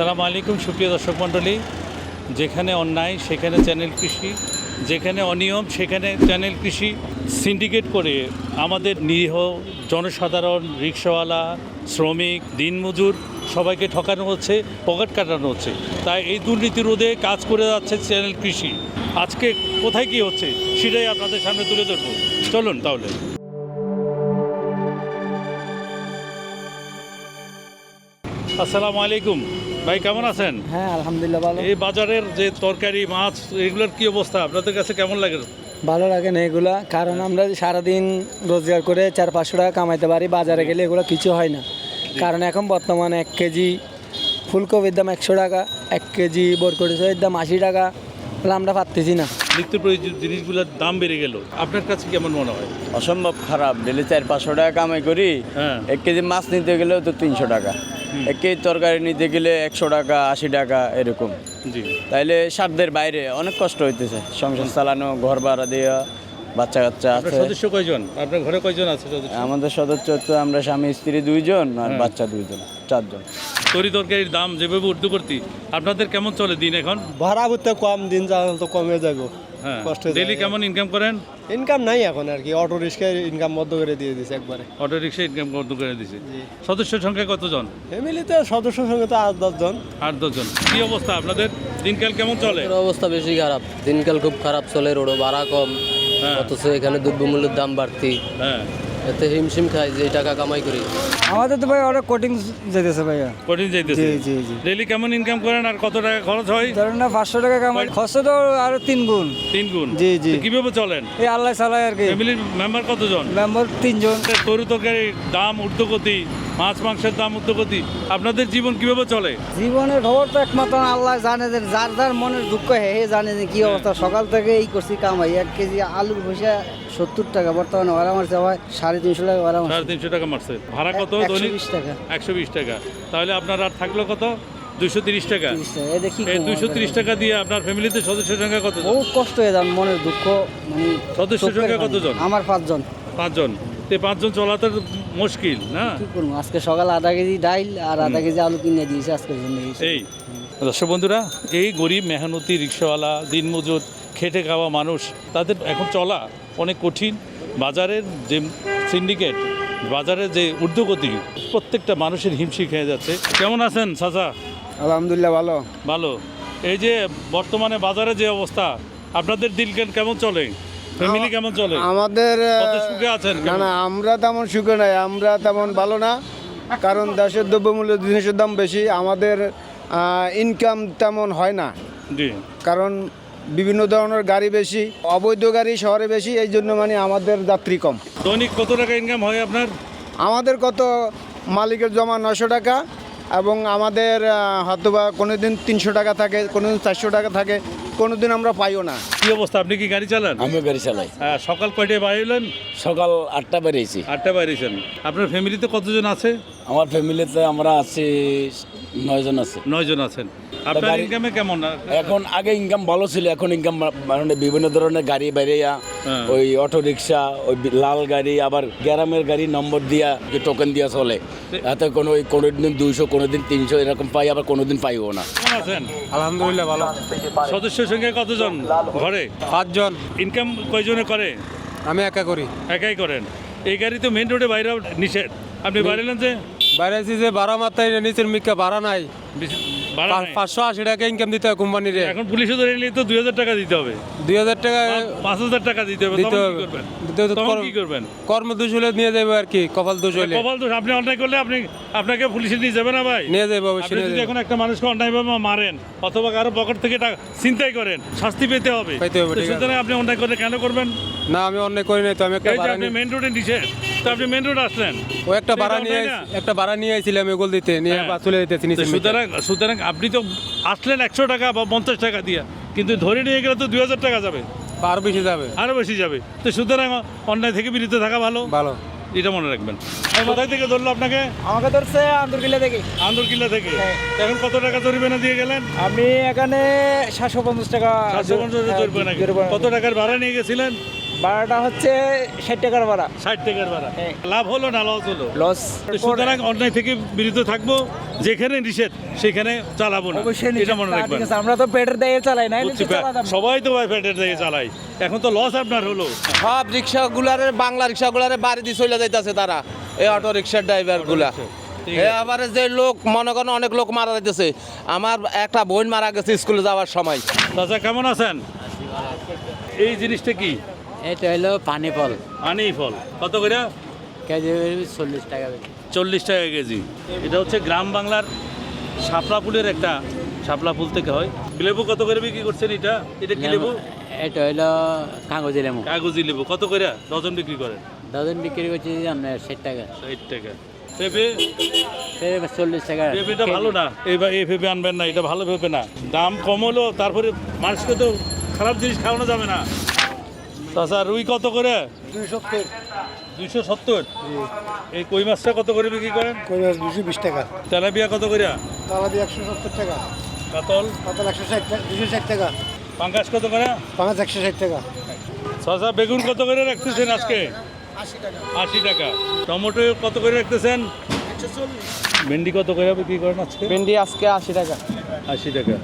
আসসালামু আলাইকুম, সুপ্রিয় দর্শক মণ্ডলী। যেখানে অন্যায়, সেখানে চ্যানেল কৃষি, যেখানে অনিয়ম, সেখানে চ্যানেল কৃষি সিন্ডিকেট করে আমাদের নিরীহ জনসাধারণ, রিক্সাওয়ালা, শ্রমিক, দিনমজুর সবাইকে ঠকানো হচ্ছে, পকেট কাটানো হচ্ছে। তাই এই দুর্নীতি রোধে কাজ করে যাচ্ছে চ্যানেল কৃষি। আজকে কোথায় কি হচ্ছে সেটাই আপনাদের সামনে তুলে ধরবো। চলুন তাহলে। আসসালামু আলাইকুম। ভাই কেমন আছেন? হ্যাঁ আলহামদুলিল্লাহ ভালো। এই বাজারের যে তরকারি মাছ এগুলোর কি অবস্থা? আপনাদের কাছে কেমন লাগে? ভালো লাগে না এগুলা কারণ আমরা সারাদিন রোজগার করে চার পাঁচশো টাকা কামাইতে পারি বাজারে গেলে এগুলো কিছু হয় না। কারণ এখন বর্তমানে এক কেজি ফুলকপির দাম একশো টাকা এক কেজি বরকটিসের দাম আশি টাকা তাহলে আমরা পারতেছি না। নিত্য প্রয়োজন জিনিসগুলোর দাম বেড়ে গেল আপনার কাছে কেমন মনে হয়? অসম্ভব খারাপ ডেলি চার পাঁচশো টাকা কামাই করি হ্যাঁ। এক কেজি মাছ নিতে গেলেও তো তিনশো টাকা। এক কেজি তরকারি নিতে গেলে একশো টাকা আশি টাকা এরকম। তাইলে সাধ্যের বাইরে অনেক কষ্ট হইতেছে। সংসার চালানো ঘর ভাড়া দেওয়া বাচ্চা কাচ্চা আছে। সদস্য কয়জন? আপনার ঘরে কয়জন আছে আমাদের সদস্য হচ্ছে আমরা স্বামী স্ত্রী দুইজন আর হ্যাঁ। বাচ্চা দুইজন চারজন। তরি তরকারির দাম যেভাবে উর্দু করতি আপনাদের কেমন চলে দিন এখন? ভাড়া করতে কম দিন যা তো কমে যাব হ্যাঁ। কষ্ট ডেলি কেমন ইনকাম করেন? ইনকাম নাই এখন আর কি অটো রিক্সায় ইনকাম বন্ধ করে দিয়ে দিছে একবারে। অটো রিক্সা ইনকাম কত করে দিছে। সদস্য সংখ্যা কতজন? ফ্যামিলিতে সদস্যের সঙ্গে তো আট দশজন আট দশজন কি অবস্থা আপনাদের? দিনকাল কেমন চলে? অবস্থা বেশি খারাপ। দিনকাল খুব খারাপ চলে রোডও ভাড়া কম হ্যাঁ। অথচ এখানে দ্রব্যমূল্যের দাম বাড়তি। হ্যাঁ। এতে হিমশিম খাই যে টাকা কামাই করি। আমাদের তো ভাই অনেক কোটিং যেতেছে ভাইয়া। কঠিন যাইতেছে? জি, জি, জি। ডেলি কেমন ইনকাম করেন আর কত টাকা খরচ হয়? ধরেন না পাঁচশো টাকা কামাই খরচ তো আরও তিন গুণ। তিন গুণ? জি, জি। কীভাবে চলেন? এই আল্লাহ চালায় আর কি। ফ্যামিলির মেম্বার কতজন? মেম্বার তিনজন। তরু তরকারির দাম ঊর্ধ্বগতি? মাছ মাংসের দাম ঊর্ধ্বগতি আপনাদের জীবন কীভাবে চলে? জীবনের খবর তো একমাত্র আল্লাহ জানে যে যার যার মনের দুঃখ হে হে জানে যে কি অবস্থা। সকাল থেকে এই করছি কামাই এক কেজি আলুর ভুষা সত্তর টাকা বর্তমানে ভাড়া মারছে হয় সাড়ে তিনশো টাকা ভাড়া মারছে। সাড়ে তিনশো টাকা মারছে। ভাড়া কত? একশো দৈনিক বিশ টাকা। একশো বিশ টাকা। তাহলে আপনার আর থাকল কত? দুশো তিরিশ টাকা। দুশো তিরিশ টাকা দিয়ে আপনার ফ্যামিলিতে সদস্য সংখ্যা কত বহু কষ্ট হয়ে যান মনের দুঃখ মানে সদস্য সংখ্যা কতজন? আমার পাঁচজন। পাঁচজন। তো পাঁচজন চলা তো মুশকিল না? কি করব? আজকে সকাল আধা কেজি ডাইল আর আধা কেজি আলু কিনে দিয়েছে আজকের জন্য এই দর্শক বন্ধুরা এই গরিব মেহনতি রিক্সাওয়ালা দিনমজুর খেটে খাওয়া মানুষ তাদের এখন চলা অনেক কঠিন। বাজারের যে সিন্ডিকেট বাজারের যে ঊর্ধ্বগতি প্রত্যেকটা মানুষের হিমশি খেয়ে যাচ্ছে। কেমন আছেন চাচা? আলহামদুলিল্লাহ ভালো। ভালো। এই যে বর্তমানে বাজারে যে অবস্থা আপনাদের কেন- কেমন চলে? ফ্যামিলি কেমন চলে? আমাদের সুখে আছেন না না আমরা তেমন সুখে নাই আমরা তেমন ভালো না কারণ দেশের দ্রব্যমূল্য জিনিসের দাম বেশি আমাদের ইনকাম তেমন হয় না। কারণ বিভিন্ন ধরনের গাড়ি বেশি অবৈধ গাড়ি শহরে বেশি এই জন্য মানে আমাদের যাত্রী কম। দৈনিক কত টাকা ইনকাম হয় আপনার? আমাদের কত? মালিকের জমা নশো টাকা এবং আমাদের হয়তো বা কোনো দিন তিনশো টাকা থাকে কোনো দিন চারশো টাকা থাকে কোনো দিন আমরা পাইও না। কি অবস্থা? আপনি কি গাড়ি চালান? আমিও গাড়ি চালাই। হ্যাঁ, সকাল কয়টায় বাইরেলেন সকাল আটটা বেরিয়েছি। আটটা বাইরেছেন আপনার ফ্যামিলিতে কতজন আছে? আমার ফ্যামিলিতে আমরা আছি নয়জন আছে। নয়জন আছেন। আপনার ইনকামে কেমন? এখন আগে ইনকাম ভালো ছিল এখন ইনকাম মানে বিভিন্ন ধরনের গাড়ি বেরিয়া হ্যাঁ। ওই অটো রিক্সা ওই লাল গাড়ি আবার গ্রামের গাড়ি নম্বর দিয়া টোকেন দিয়া চলে। এতে কোনো ওই কোনো দিন দুইশো কোনো দিন তিনশো এরকম পাই আবার কোনো দিন পাইও না। আছেন? আলহামদুলিল্লাহ ভালো। সদস্য সংখ্যা কতজন ঘরে? পাঁচজন। ইনকাম কয়জনে করে? আমি একা করি। একাই করেন। এই গাড়ি তো মেন রোডে বাইরে নিষেধ। আপনি বাইরেলেন যে? বাইরে আছি যে ভাড়া মাত্রায় নিচের মিকা ভাড়া নাই। বেশি- ভাড়া নাই। পাঁচশো আশি টাকা ইনকাম দিতে হবে কোম্পানির। এখন পুলিশে ধরে নিলে তো দুই হাজার টাকা দিতে হবে। দুই হাজার টাকা পাঁচ হাজার টাকা দিতে হবে দিতে হবে। কি করবেন দিতে হবে তো তখন কি করবেন? কর্ম দোষ হলে নিয়ে যাবে আর কি কপাল দোষ হলে। কপাল দোষ আপনি অন্যায় করলে আপনি আপনাকে পুলিশে নিয়ে যাবে না ভাই? নিয়ে যাবে অবশ্যই আপনি যদি এখন একটা মানুষকে অন্যায়ভাবে মারেন অথবা কারও পকেট থেকে টাকা চিন্তাই করেন শাস্তি পেতে হবে। পেতে হবে, তো সুতরাং আপনি অন্যায় করলে কেন করবেন? না আমি অন্যায় করি নাই তো আমি একটা এই যে ভাড়া আপনি মেন রোডে নিষেধ তো আপনি মেন রোড আসলেন। ও একটা ভাড়া নিয়ে একটা ভাড়া নিয়ে আইছিলাম এগুলো দিতে নিয়ে হ্যাঁ। বা চলে যেতেছি তো নিচে সুতরাং সুতরাং আপনি তো আসলেন একশো টাকা বা পঞ্চাশ টাকা দিয়ে কিন্তু ধরে নিয়ে গেলে তো দুই হাজার টাকা যাবে। আরও বেশি যাবে। আরও বেশি যাবে। তো সুতরাং অন্যায় থেকে বিরত থাকা ভালো। ভালো। এটা মনে রাখবেন। কোথায় থেকে ধরলো আপনাকে? আমাকে ধরছে আন্দরকিল্লা থেকে। আন্দরকিল্লা থেকে? এখন কত টাকা জরিমানা দিয়ে গেলেন? আমি এখানে সাতশো পঞ্চাশ টাকা সাতশো পঞ্চাশ জরিমানা কত টাকার ভাড়া নিয়ে গেছিলেন? ভাড়াটা হচ্ছে ষাট টাকার ভাড়া। ষাট টাকার ভাড়া। লাভ হলো না লস হলো? লস সুতরাং অন্যায় থেকে বিরত থাকব যেখানে নিষেধ সেখানে চালাবো না। এটা মনে রাখবেন। আমরা তো পেটের দায়ে চালাই না। সবাই তো ভাই পেটের দিকে চালাই এখন তো লস আপনার হলো। সব রিক্সাগুলারে বাংলা রিক্সাগুলারে বাড়ি দিয়ে চলে যাইতেছে তারা এই অটো রিক্সার ড্রাইভারগুলা ঠিক আবার যে লোক মনে করেন অনেক লোক মারা যাইতেছে। আমার একটা বোন মারা গেছে স্কুলে যাওয়ার সময়। চাচা কেমন আছেন? এই জিনিসটা কি? এটা হলো পানি ফল। আনি ফল। কত করে? কেজি চল্লিশ টাকা চল্লিশ টাকা কেজি। এটা হচ্ছে গ্রাম বাংলার শাপলা ফুলের একটা শাপলা ফুল থেকে হয়। লেবু কত করে বিক্রি করছেন এটা? এটা কি লেবু? এটা হলো কাগজি লেমু কাগজি লেবু। কত করে? ডজন বিক্রি করেন? ডজন বিক্রি করছি আপনার ষাট টাকা। ষাট টাকা। পেঁপে? পেঁপে চল্লিশ টাকা। পেঁপেটা। ভালো না। এইবার এই পেঁপে আনবেন না এটা ভালো পেঁপে না। দাম কম হলো তারপরে মানুষকে তো খারাপ জিনিস খাওয়ানো যাবে না। চাচা রুই কত করে? দুইশো সত্তর। এই কই মাছটা কত করে বিক্রি করেন? দুশো বিশ টাকা। তেলাপিয়া কত করে? তালা দিয়ে একশো সত্তর টাকা। কাতল? পাতাল একশো ষাট টাকা দুশো ষাট টাকা। পাঙ্কাশ কত করে? পাঁচ একশো ষাট টাকা। চাচা বেগুন কত করে রাখতেছেন আজকে? আশি টাকা। টমেটো কত করে রাখতেছেন? ভেন্ডি কত করে বিক্রি করেন আজকে? ভেন্ডি আজকে আশি টাকা। আশি টাকা।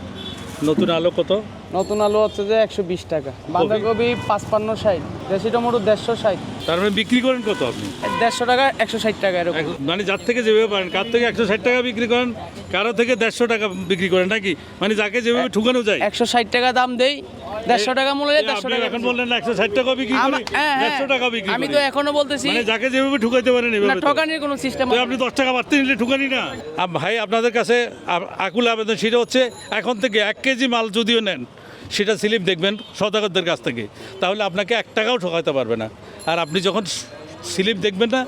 নতুন আলু কত? নতুন আলু হচ্ছে যে একশো বিশ টাকা। বাঁধাকপি পাঁচপান্ন ষাট দেশি টমেটো দেড়শো ষাট। তার মানে বিক্রি করেন কত আপনি? দেড়শো টাকা একশো ষাট টাকা এরকম। মানে যার থেকে যেভাবে পারেন কার থেকে একশো ষাট টাকা বিক্রি করেন কারও থেকে দেড়শো টাকা বিক্রি করেন নাকি? মানে যাকে যেভাবে ঠুকানো যায়। একশো ষাট টাকা দাম দেই দেড়শো টাকা মূল্যে দেড়শো টাকা এখন বললেন একশো ষাট টাকা বিক্রি করি হ্যাঁ, হ্যাঁ। দেড়শো টাকা বিক্রি আমি তো এখনও বলতেছি মানে যাকে যেভাবে ঠুকাইতে পারেন না এভাবে ঠকানির কোনো সিস্টেম আপনি দশ টাকা বাড়তে নিলে ঠুকানি না। ভাই আপনাদের কাছে আকুল আবেদন সেটা হচ্ছে এখন থেকে এক কেজি মাল যদিও নেন সেটা স্লিপ দেখবেন সদাগরদের কাছ থেকে। তাহলে আপনাকে এক টাকাও ঠকাতে পারবে না। আর আপনি যখন স্লিপ দেখবেন না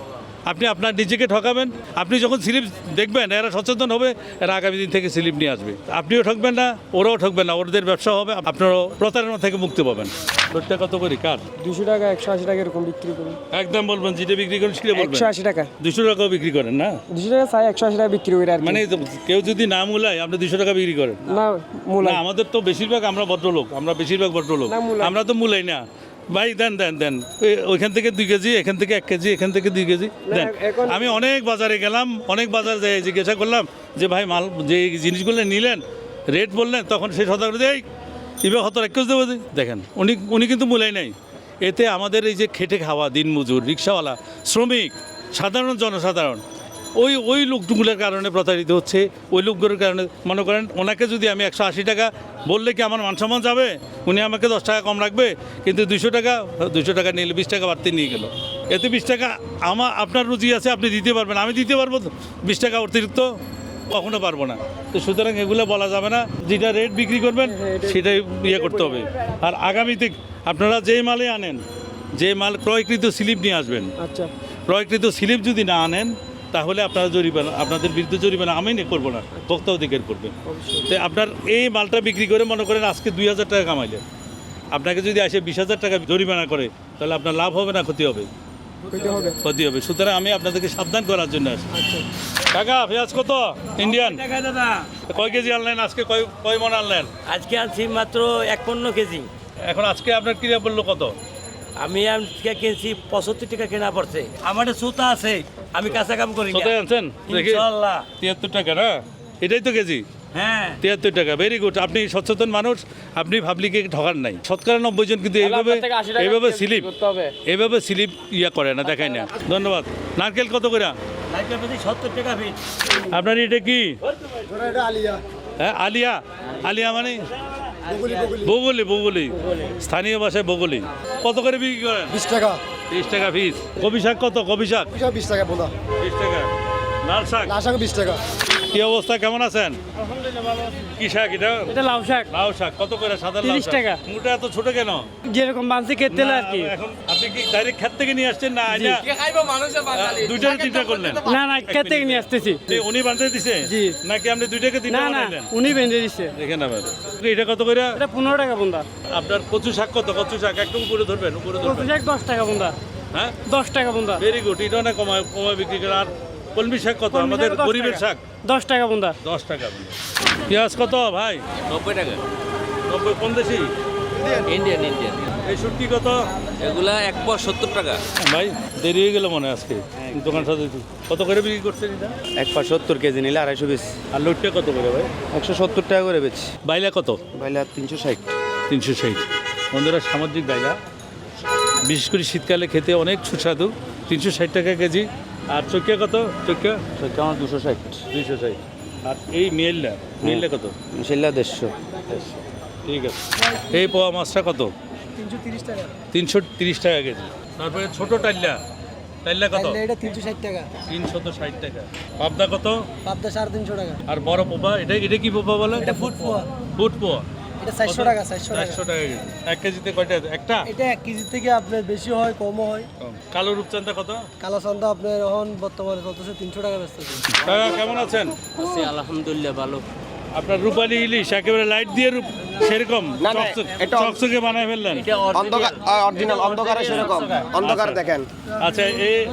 আপনি আপনার নিজেকে ঠকাবেন। আপনি যখন স্লিপ দেখবেন এরা সচেতন হবে এরা আগামী দিন থেকে স্লিপ নিয়ে আসবে। আপনিও ঠকবেন না ওরাও ঠকবেন না ওদের ব্যবসা হবে আপনারাও প্রতারণা থেকে মুক্তি পাবেন। লোটটা কত করি? কার? দুশো টাকা একশো আশি টাকা এরকম বিক্রি করি। একদম বলবেন যেটা বিক্রি করেন সেটা বলবেন। একশো আশি টাকা। দুশো টাকাও বিক্রি করেন না? দুশো টাকা চাই একশো আশি টাকা বিক্রি করি আর মানে কেউ যদি না মূলায় আপনি দুশো টাকা বিক্রি করেন। না না আমাদের তো বেশিরভাগ আমরা ভদ্রলোক আমরা বেশিরভাগ ভদ্রলোক। আমরা তো মূলাই না। ভাই দেন দেন দেন। ওই- ওইখান থেকে দুই কেজি এখান থেকে এক কেজি এখান থেকে দুই কেজি। দেন আমি অনেক বাজারে গেলাম অনেক বাজার যাই জিজ্ঞাসা করলাম যে ভাই মাল যে জিনিসগুলো নিলেন রেট বললেন তখন সেই সদা করে এই এবার হত এক কেজি দেবো যে?" দেখেন উনি উনি কিন্তু মূলাই নাই। এতে আমাদের এই যে খেটে খাওয়া দিনমজুর রিক্সাওয়ালা শ্রমিক সাধারণ জনসাধারণ ওই ওই লোকগুলোর কারণে প্রতারিত হচ্ছে ওই লোকগুলোর কারণে। মনে করেন ওনাকে যদি আমি একশো আশি টাকা বললে কি আমার মান সম্মান যাবে? উনি আমাকে দশ টাকা কম রাখবে? কিন্তু দুশো টাকা দুশো টাকা নিলে বিশ টাকা বাড়তে নিয়ে গেল। এতে বিশ টাকা আমার আপনার রুচি আছে আপনি দিতে পারবেন। আমি দিতে পারব বিশ টাকা অতিরিক্ত? কখনো পারব না। তো সুতরাং এগুলো বলা যাবে না। যেটা রেট বিক্রি করবেন সেটাই ইয়ে করতে হবে। আর আগামীতে আপনারা যেই মালে আনেন যে মাল ক্রয়কৃত স্লিপ নিয়ে আসবেন আচ্ছা। ক্রয়কৃত স্লিপ যদি না আনেন তাহলে আপনারা জরিমানা আপনাদের বিরুদ্ধে জরিমানা আমি নে করব না ভোক্তা অধিকার করবে। তো আপনার এই মালটা বিক্রি করে মনে করেন আজকে দুই হাজার টাকা কামাইলেন। আপনাকে যদি আসে বিশ হাজার টাকা জরিমানা করে তাহলে আপনার লাভ হবে না ক্ষতি হবে? ক্ষতি হবে। সুতরাং আমি আপনাদেরকে সাবধান করার জন্য আসি। কাকা পেঁয়াজ কত? ইন্ডিয়ান কয় কেজি আনলেন আজকে? কয় কয় মন আনলেন? আজকে আনছি মাত্র এক পনেরো কেজি। এখন আজকে আপনার ক্রিয়া বলল কত? আমি আজকে কিনছি পঁচাত্তর টাকা কেনা পড়ছে। আমার সুতা আছে। আমি কাঁচা কাম করি। কত আনছেন? দেখি। ইনশাল্লাহ। তিয়াত্তর টাকা না? এটাই তো কেজি? হ্যাঁ। তিয়াত্তর টাকা ভেরি গুড আপনি সচেতন মানুষ আপনি পাবলিকে ঠকান নাই। শতকরা নব্বই জন কিন্তু এইভাবে এইভাবে স্লিপ এইভাবে স্লিপ ইয়া করে না দেখায় না। ধন্যবাদ। নারকেল কত করে? আপনার এটা কি? হ্যাঁ আলিয়া। আলিয়া মানে? বগুলি বগুলি। স্থানীয় ভাষায় বগুলি। কত করে বিক্রি করেন? বিশ টাকা। বিশ টাকা ফিস। কবি শাক কত কবি শাক বিশ টাকা বোলা বিশ টাকা। লাল শাক? লাশাকে বিশ টাকা। কি অবস্থা? কেমন আছেন? কি শাক এটা? এটা লাউ শাক। লাউ শাক। কত করে? সাদা লাউ 30 শাক। টাকা। মুটা এত ছোট কেন? যেরকম মানসি খেতে না, আর কি। এখন আপনি কি ডাইরেক্ট ক্ষেত থেকে নিয়ে আসছেন না আইনা দুইটা তিনটা করলেন? না না খেতে থেকে নিয়ে আসতেছি। উনি বানতে দিছে? জি। নাকি আপনি দুইটাকে তিনটা না না উনি বেঁধে দিচ্ছে দেখেন আবার। এটা কত করে? এটা পনেরো টাকা বন্ধা। আপনার কচু শাক কত? কচু শাক একদম উপরে ধরবেন উপরে কচু শাক দশ টাকা বন্ধা। হ্যাঁ? দশ টাকা বন্ধা। ভেরি গুড এটা অনেক কমায় কমায় বিক্রি করে। আর কলমি শাক কত? আমাদের শাক দশ গরিবের টাকা। শাক। দশ টাকা বন্ধা। দশ টাকা পেঁয়াজ কত ভাই? নব্বই টাকা। নব্বই পঞ্চাশি ইন্ডিয়ান ইন্ডিয়ান এই শুটকি কত? এগুলা এক পর সত্তর টাকা। ভাই দেরি হয়ে গেল মনে হয় আজকে। দোকান কত করে বিক্রি করছেন এটা? এক পা সত্তর কেজি নিলে আড়াইশো বেশ। আর লোটটা কত করে ভাই? একশো সত্তর টাকা করে বেচ। বাইলা কত? ভাইলে তিনশো ষাট। তিনশো ষাট। বন্ধুরা সামুদ্রিক বাইলা। বিশেষ করে শীতকালে খেতে অনেক সুস্বাদু। তিনশো ষাট টাকা কেজি। আর চকিয়া কত? চকিয়া আমার দুশো ষাট। দুইশো ষাট। আর এই মেলটা মেলটা কত? সেল্লা দেড়শো। ঠিক আছে। এই পোয়া মাছটা কত? তিনশো তিরিশ টাকা। কেজি। তারপরে ছোট টাইল্লা টাইল্লা কত? এটা তিনশো ষাট টাকা। তিনশত ষাট টাকা। পাবদা কত? পাবদা সাড়ে তিনশো টাকা। আর বড় পোপা? এটা এটা কি পোপা বলে? এটা ফুট পোয়া। ফুট পোয়া। চারশো টাকা চারশো চারশো টাকা কেজি। এক কেজিতে কয়টা? একটা? এটা এক কেজি থেকে আপনার বেশি হয় কমও হয়। কালো রূপচান্দা কত? কালো চান্দা আপনার এখন বর্তমানে চলতেছে তিনশো টাকা ব্যস্ত কেমন আছেন? আছি আলহামদুলিল্লাহ ভালো। আপনার রূপালি ইলিশ একেবারে লাইট দিয়ে রূপ সেরকম চকচক- বানায় ফেললেন। অন্ধকার অরিজিনাল অন্ধকারে সেরকম। অন্ধকার। দেখেন। আচ্ছা এই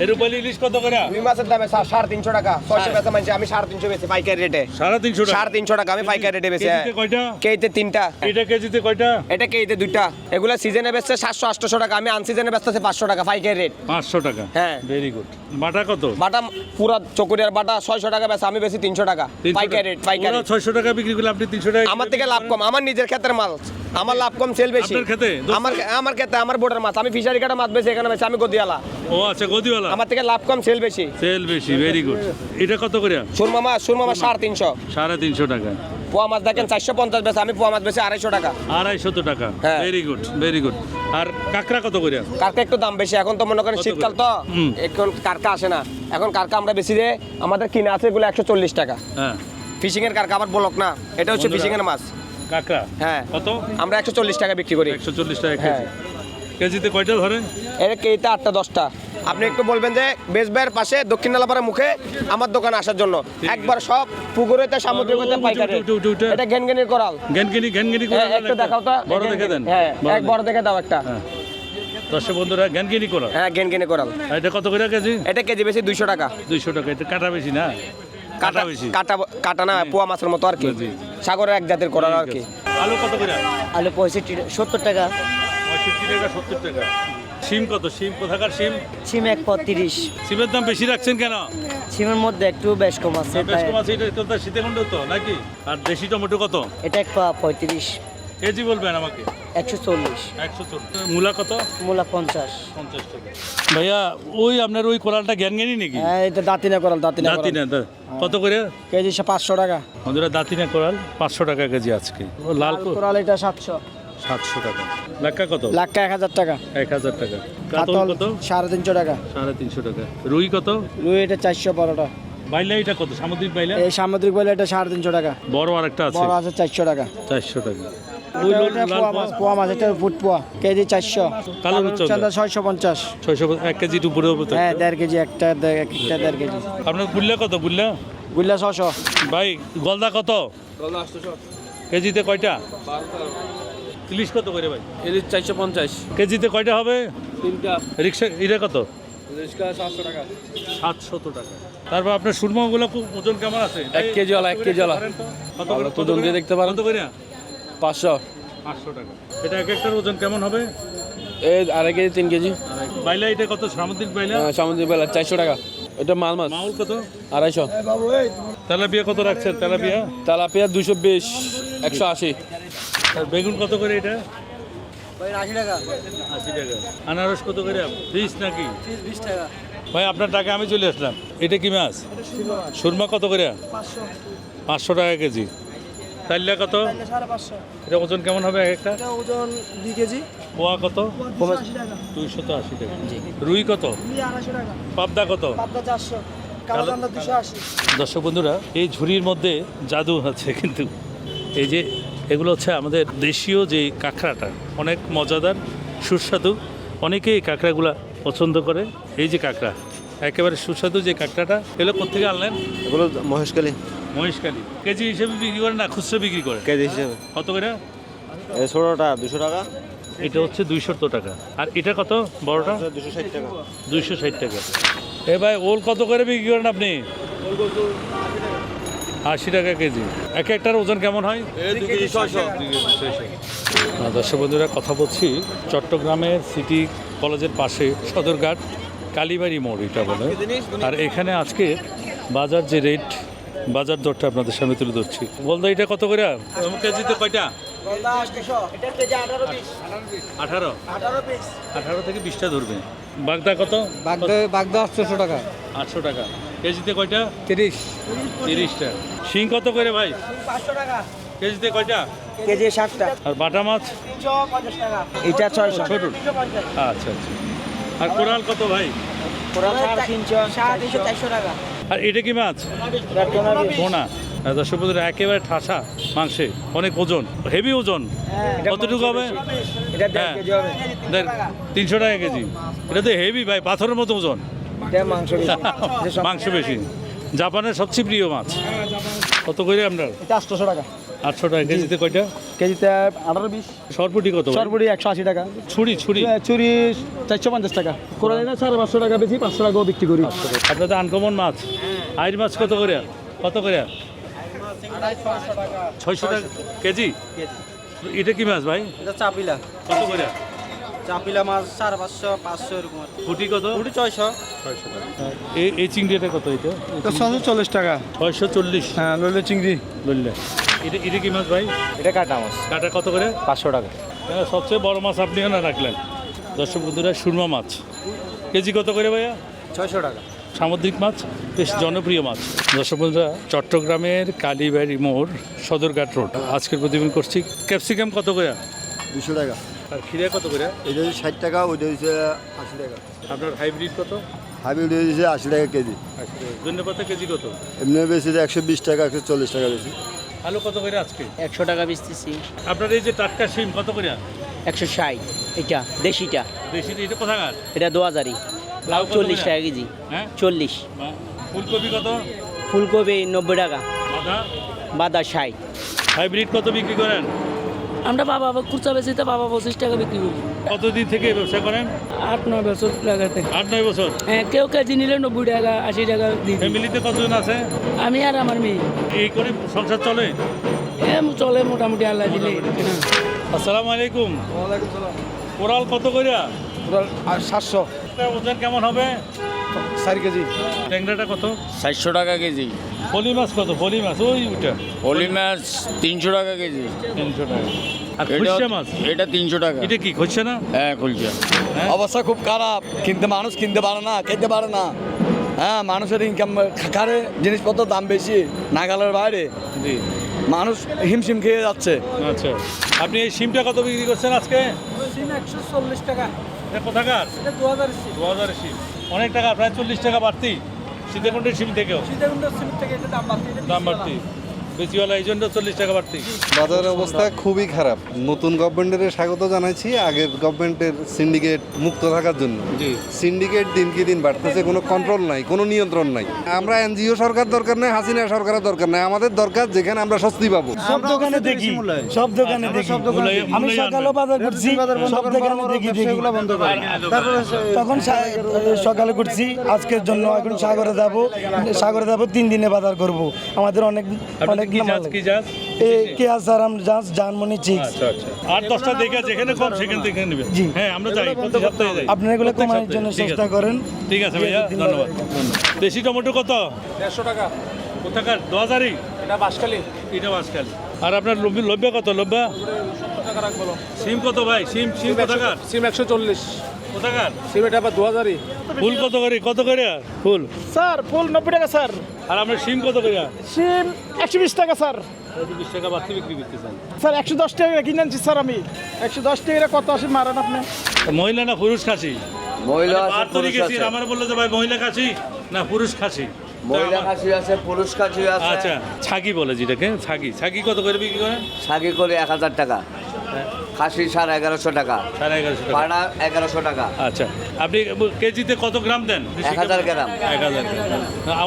এই রূপালি ইলিশ কত করে? রুই মাছের দামে সাড়ে তিনশো টাকা। ছয়শো বেচা মানছি আমি সাড়ে তিনশো বেচি পাইকারি রেটে। সাড়ে তিনশো টাকা? সাড়ে তিনশো টাকা আমি পাইকারি রেটে বেচি। কেজিতে কয়টা? কেইতে তিনটা। এটা কেজিতে কয়টা? এটা দুইটা। এগুলা সিজনে বেচছে সাতশো আটশো টাকা। আমি আনসিজনে বেচতেছি পাঁচশো টাকা পাইকারি রেট। পাঁচশো টাকা? হ্যাঁ। ভেরি গুড বাটা কত? বাটা পুরা চকুরিয়ার বাটা ছয়শো টাকা বেচা আমি বেশি তিনশো টাকা। পাইকারি রেট পাইকারি ছয়শো টাকা বিক্রি করলে আপনি তিনশো টাকা আমার থেকে লাভ কম আমার নিজের ক্ষেত্রে মাল। আমার লাভ কম সেল বেশি। আমার আমার ক্ষেত্রে আমার বোর্ডের মাছ। আমি ফিশারি কাটা মাছ বেশি এখানে বেশি আমি গদিয়ালা ও আচ্ছা গদিওয়ালা। আমার থেকে লাভ কম সেল বেশি। সেল বেশি ভেরি গুড এটা কত করে সুরমা মাছ সুরমা মাছ সাড়ে তিনশো। সাড়ে তিনশো টাকা। পোয়া মাছ দেখেন চারশো পঞ্চাশ বেশি আমি পোয়া মাছ বেশি আড়াইশো টাকা। আড়াইশত টাকা। ভেরি গুড ভেরি গুড আর কাঁকড়া কত করে? কারকা একটু দাম বেশি এখন তো মনে করেন শীতকাল তো। এখন কারকা আসে না। এখন কারকা আমরা বেশি দিয়ে আমাদের কিনে আছে এগুলো একশো চল্লিশ টাকা। হ্যাঁ। ফিশিং এর কারকা আবার বলক না এটা হচ্ছে ফিশিং এর মাছ। কাঁকড়া? হ্যাঁ। কত? আমরা একশো চল্লিশ টাকা বিক্রি করি। একশো চল্লিশ টাকা হ্যাঁ। কেজি কেজিতে কয়টা ধরে এর কেইতে আটটা দশটা। আপনি একটু বলবেন যে বেসবাইয়ের পাশে দক্ষিণ নালাপাড়া মুখে আমার দোকানে আসার জন্য। একবার সব পুকুরেতে সামুদ্রিক হতে পাইকারি। এটা ঘেনঘেনির করাল। ঘ্যানগিনি করে হ্যাঁ, একটু দেখাও তো। বড় দেখে দেন। হ্যাঁ এক বড় দেখে দাও একটা। হ্যাঁ। দর্শক বন্ধুরা ঘ্যানগিনি করা হ্যাঁ ঘেনঘেনি করাল। এটা কত করে কেজি? এটা কেজি বেশি দুইশো টাকা। দুইশো টাকা এটা কাটা বেশি না? কাটা বেশি। কাটা কাটা না পোয়া মাছের মতো আর কি। সাগরের এক জাতের করাল আর কি। আলু কত করে? আলু পঁয়ষট্টি সত্তর টাকা। পঁয়ষট্টি টাকা সত্তর টাকা। সিম কত? সিম কোথাকার সিম? সিম এক পর সিমের দাম বেশি রাখছেন কেন? সিমের মধ্যে একটু বেশ কম আছে বেশ কম আছে এটা তো শীতে তো নাকি? আর দেশি টমেটো কত? এটা এক পঁয়ত্রিশ। কেজি বলবেন আমাকে? একশো চল্লিশ। একশো চল্লিশ। মূলা কত? মূলা পঞ্চাশ। পঞ্চাশ টাকা। ভাইয়া ওই আপনার ওই কোরালটা নাকি? হ্যাঁ এটা দাঁতিনা করাল দাঁতিনা দাঁতি কত করে? কেজি পাঁচশো টাকা। আমাদের দাঁতিনা কোরাল পাঁচশো টাকা কেজি আজকে। লাল কোরাল এটা সাতশো। সাতশো টাকা। লাক্কা কত? লাক্কা এক হাজার টাকা। এক হাজার টাকা। কাতল কত? সাড়ে তিনশো টাকা। সাড়ে তিনশো টাকা। রুই কত? রুই এটা চারশো বারোটা। বাইলা এটা কত? সামুদ্রিক বাইলা? এই সামুদ্রিক বলে এটা সাড়ে তিনশো টাকা। বড় আরেকটা আছে। বড় আছে চারশো টাকা। চারশো টাকা। পোয়া মাছ পোয়া? মাছ এটা ফুট পোয়া কেজি চারশো। কালো রূপচন্দা। রূপচন্দা ছয়শো পঞ্চাশ। ছয়শো এক কেজি উপরে উপরে হ্যাঁ দেড় কেজি একটা একটা দেড় কেজি। আপনার বুল্লা কত? গুল্লা? ছশো ভাই গলদা কত? কেজিতে কয়টা? ইলিশ কত করে ভাই? ইলিশ চারশো পঞ্চাশ। কেজিতে কয়টা হবে? তিনটা। রিক্সা এটা কত? রিক্সা সাতশো টাকা। সাতশত টাকা। তারপর আপনার সুরমাগুলো খুব ওজন কেমন আছে? এক এক কত ওজন দিয়ে দেখতে পারেন। কত করে? পাঁচশো। পাঁচশো টাকা। এটা এক একটার ওজন কেমন হবে? এই আড়াই কেজি তিন কেজি। বাইলা এটা কত? সামুদ্রিক বাইলা? সামুদ্রিক চারশো টাকা। এটা মাল মাছ। মাউল কত? আড়াইশো। তেলাপিয়া কত রাখছেন? তেলাপিয়া? তেলাপিয়া দুশো বিশ একশো আশি। আর বেগুন কত করে এটা? আশি টাকা। আশি টাকা। আনারস কত করে? বিশ নাকি? বিশ টাকা। ভাই আপনার টাকা আমি চলে আসলাম। এটা কি মাছ? সুরমা কত করে? পাঁচশো। টাকা কেজি। তাইল্লা কত? এটা ওজন কেমন হবে একটা? ওজন দুই কেজি। পোয়া কত? দুইশত আশি টাকা। রুই কত? পাবদা কত? দর্শক বন্ধুরা এই ঝুড়ির মধ্যে জাদু আছে কিন্তু। এই যে এগুলো হচ্ছে আমাদের দেশীয় যে কাঁকড়াটা অনেক মজাদার সুস্বাদু। অনেকেই এই কাঁকড়াগুলা পছন্দ করে। এই যে কাঁকড়া একেবারে সুস্বাদু যে কাঁকড়াটা এগুলো কোথেকে আনলেন? এগুলো মহেশকালী মহেশখালী। কেজি হিসেবে বিক্রি করে না খুচরো বিক্রি করে কেজি হিসেবে। কত করে? ষোলোটা দুশো টাকা। এটা হচ্ছে দুইশো টাকা। আর এটা কত বড়টা? দুশো ষাট টাকা। দুইশো ষাট টাকা। এ ভাই ওল কত করে বিক্রি করেন আপনি? আশি টাকা কেজি। এক একটার ওজন কেমন হয়? দর্শক বন্ধুরা কথা বলছি চট্টগ্রামের সিটি কলেজের পাশে সদরঘাট কালীবাড়ি মোড় এটা বলে। আর এখানে আজকে বাজার যে রেট বাজার দরটা আপনাদের সামনে তুলে ধরছি। বলদা এটা কত করে? কেজিতে কয়টা? আঠারো। আঠারো থেকে বিশটা ধরবে। বাগদা কত? বাগদা বাগদা আটশোশো টাকা। আটশো টাকা। কেজিতে কয়টা? তিরিশ। তিরিশটা। শিং কত করে ভাই? কেজিতে কয়টা? কেজি ষাটটা। আর বাটা মাছ? এটা ছয়শো। ছোট। আচ্ছা আচ্ছা। আর কোরাল কত ভাই? সাড়ে তিনশো সাড়ে তিনশো চারশো টাকা। আর এটা কি মাছ? পোনা দর্শক বন্ধুরা একেবারে ঠাসা মাংসে অনেক ওজন হেভি ওজন। কতটুকু হবে? এটা হ্যাঁ। তিনশো টাকা কেজি। এটা তো হেভি ভাই পাথরের মতো ওজন। এটা মাংস বেশি। জাপানের সবচেয়ে প্রিয় মাছ। কত করে আপনার আটশোশো টাকা। আটশো টাকা কেজিতে কয়টা? কেজিতে আঠারো বিশ। সরপুটি কত সরপুটি একশো আশি টাকা। ছুরি ছুরি। ছুরি চারশো পঞ্চাশ টাকা। করে দিলে সাড়ে পাঁচশো টাকা বেশি পাঁচশো টাকাও বিক্রি করি। আপনার তো আনকমন মাছ। আইর মাছ কত করে? কত করে? ছয়শো টাকা। কেজি? এটা কি মাছ ভাই? এটা চাপিলা। কত করে? চাপিলা মাছ সাড়ে পাঁচশো পাঁচশো এরকম। ফুটি কত? পুরি ছয়শো। এই এই চিংড়িটা কত এটা? ছশো চল্লিশ টাকা। ছয়শো চল্লিশ। হ্যাঁ লইলে চিংড়ি। বললে এটা এটা কি মাছ ভাই? এটা কাটা মাছ। কাটা কত করে? পাঁচশো টাকা। হ্যাঁ, সবচেয়ে বড় মাছ আপনি না রাখলেন। দর্শক বন্ধুরা সুরমা মাছ। কেজি কত করে ভাইয়া? ছয়শো টাকা। সামুদ্রিক মাছ বেশ জনপ্রিয় মাছ। দর্শক বন্ধুরা চট্টগ্রামের কালীবাড়ি মোড় সদরঘাট রোড। আজকের প্রতিদিন করছি ক্যাপসিকাম কত করে? দুশো টাকা। আর খিরা কত করে? এটা হচ্ছে ষাট টাকা ওইটা হচ্ছে আশি টাকা। আপনার হাইব্রিড কত? হাইব্রিড হচ্ছে আশি টাকা কেজি। ধন্যবাদ কেজি। কত এমনি বেশি একশো বিশ টাকা একশো চল্লিশ টাকা বেশি। আলু কত করে আজকে? একশো টাকা বেচতেছি। আপনার এই যে টাটকা সিম কত করে? একশো ষাট এটা দেশিটা। বেশি এটা কোথাকার? এটা দু হাজারই লাউ চল্লিশ? টাকা কেজি। হ্যাঁ? চল্লিশ। ফুলকপি কত? ফুলকপি নব্বই টাকা। বাদা? ষাট। হাইব্রিড কত বিক্রি করেন? আমরা বাবা খুচরা বেশিতে বাবা পঁচিশ টাকা বিক্রি করি। কতদিন থেকে ব্যবসা করেন? আট নয় বছর লাগাতে। আট নয় বছর? হ্যাঁ কেউ কেজি নিলে নব্বই টাকা আশি টাকা দিই। ফ্যামিলিতে কতজন আছে? আমি আর আমার মেয়ে। এই করে সংসার চলে? এ চলে মোটামুটি আল্লাহ দিলে। হ্যাঁ। আসসালামু আলাইকুম। কোরাল কত করে আর সাতশো। ওজন কেমন হবে? চার কেজি। ট্যাংরাটা কত? চারশো টাকা কেজি। ফলি মাছ কত? ফলি মাছ ওই ওটা হোলি মাছ তিনশো টাকা কেজি। তিনশো টাকা। আর মাছ? এটা তিনশো টাকা। এটা কি খুঁজছে না? হ্যাঁ খুলছে অবস্থা খুব খারাপ। কিনতে মানুষ কিনতে পারে না খেতে পারে না। হ্যাঁ মানুষের ইনকাম খারে জিনিসপত্র দাম বেশি নাগালের বাইরে। জি। মানুষ হিমশিম খেয়ে যাচ্ছে। আচ্ছা। আপনি এই সিমটা কত বিক্রি করছেন আজকে? একশো চল্লিশ টাকা। এটা কোথাকার? দু হাজার দু অনেক টাকা প্রায় চল্লিশ টাকা বাড়তি। সীতাকুণ্ডের সিম থেকেও। থেকে সিম থেকে বাড়তি দাম বাড়তি। বেশিওয়ালা এই জন্য চল্লিশ টাকা বাড়তি। বাজারের অবস্থা খুবই খারাপ। নতুন গভর্নমেন্টের স্বাগত জানাইছি আগের গভর্নমেন্টের সিন্ডিকেট মুক্ত থাকার জন্য। সিন্ডিকেট দিন কি দিন বাড়তেছে কোনো কন্ট্রোল নাই কোনো নিয়ন্ত্রণ নাই। আমরা এনজিও সরকার দরকার নাই হাসিনা সরকারের দরকার নাই আমাদের দরকার যেখানে আমরা স্বস্তি পাবো। সব দোকানে দেখি সব দোকানে দেখি। সব দোকানে আমি সকালেও বাজার করছি সব দোকানে দেখি সেগুলো বন্ধ করে। তখন সকালে করছি আজকের জন্য এখন সাগরে যাব। সাগরে যাব তিন দিনে বাজার করব। আমাদের অনেক অনেক কি জাত কি জাত এ কে আসারাম জাস জানমনি চিক্স। আচ্ছা আচ্ছা। আর দশটা দেখে যেখানে কম সেখান থেকে নেবেন জি। হ্যাঁ আমরা যাই প্রতি সপ্তাহে যাই আপনারা এগুলো কমানোর জন্য চেষ্টা করেন। ঠিক আছে ভাইয়া ধন্যবাদ। দেশি টমেটো কত? দেড়শো টাকা। কোথাকার? দু হাজারই এটা বাসকালি এটা বাসকালি আর আপনার লব্বি লব্বা কত? লব্বা সিম কত ভাই? সিম সিম কোথাকার? সিম একশো চল্লিশ। কোথাকার? সিম এটা আবার দু হাজারই ফুল কত করে? কত করে? ফুল? স্যার ফুল নব্বই টাকা স্যার। আর আপনার সিম কত করে? সিম একশো বিশ টাকা স্যার। বিশ টাকা বাড়তি বিক্রি করতেছেন। স্যার একশো দশ টাকা কিনে আনছি স্যার আমি। একশো দশ টাকা কত আসে মারেন আপনি? মহিলা না পুরুষ খাসি? মহিলা আমার বলল যে ভাই মহিলা খাসি না পুরুষ খাসি? মহিলা খাসি আছে পুরুষ খাসি আছে। আচ্ছা ছাগি বলে যেটাকে ছাগি। ছাগি কত করে বিক্রি করেন সাগি করে এক হাজার টাকা। খাসি সাড়ে এগারোশো টাকা। সাড়ে এগারোশো টাকা। পাড়া এগারোশো টাকা। আচ্ছা আপনি কেজিতে কত গ্রাম দেন? এক হাজার গ্রাম। এক হাজার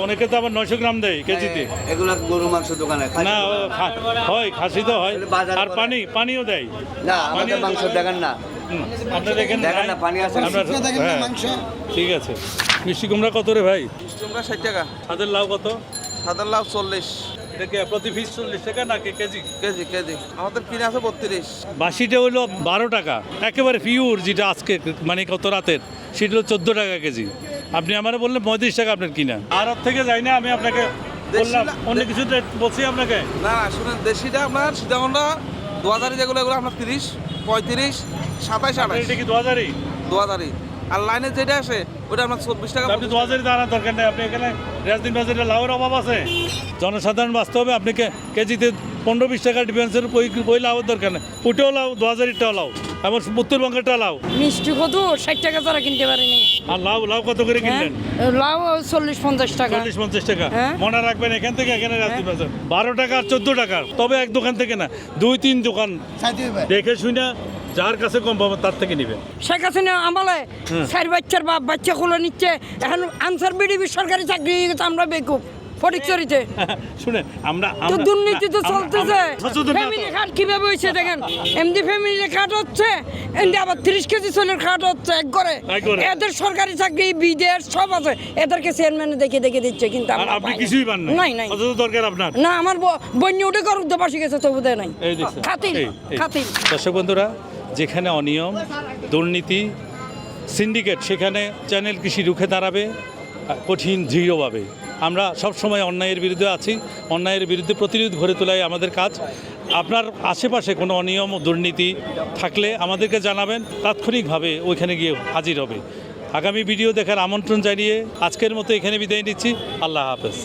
অনেকে তো আবার নয়শো গ্রাম দেয় কেজিতে। এগুলো গরু মাংস দোকানে না হয় খাসি তো হয়। আর পানি পানিও দেয়। না আমাদের মাংস দেখেন না। হুম, আপনি দেখেন দেখেন না, পানি আছে। আমরা- হ্যাঁ, ঠিক আছে। মিষ্টি কুমড়া কত রে ভাই? তোমরা ষাট টাকা। তাদের লাউ কত? সাদার লাভ চল্লিশ। এটা কি প্রতি পিস চল্লিশ টাকা নাকি কেজি? KG KG. আমাদের কিনে আছে বত্রিশ। বাসিটা হলো বারো টাকা। একেবারে পিওর যেটা আজকে মানে কত রাতের সেটা হলো চোদ্দ টাকা কেজি। আপনি আমার বললেন পঁয়ত্রিশ টাকা আপনার কিনা। আর ওর থেকে যাই না আমি আপনাকে বললাম অন্য কিছু রেট বলছি আপনাকে। না না শুনেন দেশিটা আপনার সীতাকন্ডা দু হাজারি যেগুলো এগুলো আপনার তিরিশ। পঁয়ত্রিশ সাতাইশ আঠাশ এটা কি দু হাজারই দু হাজারই আর লাইনে যেটা আসে ওটা আপনার চব্বিশ টাকা আপনি দু হাজারই দাঁড়ানোর দরকার নেই। আপনি এখানে রাজদিন বাজারে লাউয়ের অভাব আছে। জনসাধারণ বাস্তবে আপনি কেজিতে পনেরো বিশ টাকা ডিফারেন্সের বই বই লাউয়ের দরকার নেই। ওইটাও লাউ দু হাজার ইটাও লাউ। এমন উত্তরবঙ্গেরটা লাউ মিষ্টি কত ষাট টাকা তারা কিনতে পারিনি। আর লাউ লাউ কত করে হ্যাঁ? কিনলেন? লাউ চল্লিশ পঞ্চাশ টাকা। চল্লিশ পঞ্চাশ টাকা। হ্যাঁ। মনে রাখবেন এখান থেকে এখানে বাজার বারো টাকা আর চোদ্দ টাকা। তবে এক দোকান থেকে না দুই তিন দোকান। দেখে শুনে যার কাছে কম পাবেন তার থেকে নেবেন শেখ হাসিনা আমলে চার বাচ্চার বাপ বাচ্চা খুলে নিচ্ছে। এখন আনসার বিডিবি সরকারি চাকরি হয়ে আমরা বেকুব। ফটিকচুরিতে শুনে আমরা তো দুর্নীতি তো চলতেছে। ফ্যামিলি কার্ড কীভাবে হয়েছে দেখেন? এমনি ফ্যামিলি কার্ড হচ্ছে এমনি আবার তিরিশ কেজি চলের কার্ড হচ্ছে এক করে এদের সরকারি চাকরি বিদেশ সব আছে। এদেরকে চেয়ারম্যানে দেখে দেখে দিচ্ছে কিন্তু আপনি কিছুই পান না নাই নাই। দরকার আপনার? না আমার ব- বন্যা উঠে গরু তো গেছে তবু দেয় নাই। এই। খাতির দর্শক বন্ধুরা যেখানে অনিয়ম দুর্নীতি সিন্ডিকেট সেখানে চ্যানেল কৃষি রুখে দাঁড়াবে। কঠিন, দৃঢ়ভাবে। আমরা সবসময় অন্যায়ের বিরুদ্ধে আছি। অন্যায়ের বিরুদ্ধে প্রতিরোধ গড়ে তোলাই আমাদের কাজ। আপনার আশেপাশে কোনো অনিয়ম ও দুর্নীতি থাকলে আমাদেরকে জানাবেন। তাৎক্ষণিকভাবে ওইখানে গিয়ে হাজির হবে। আগামী ভিডিও দেখার আমন্ত্রণ জানিয়ে আজকের মতো এখানে বিদায় নিচ্ছি। আল্লাহ হাফেজ।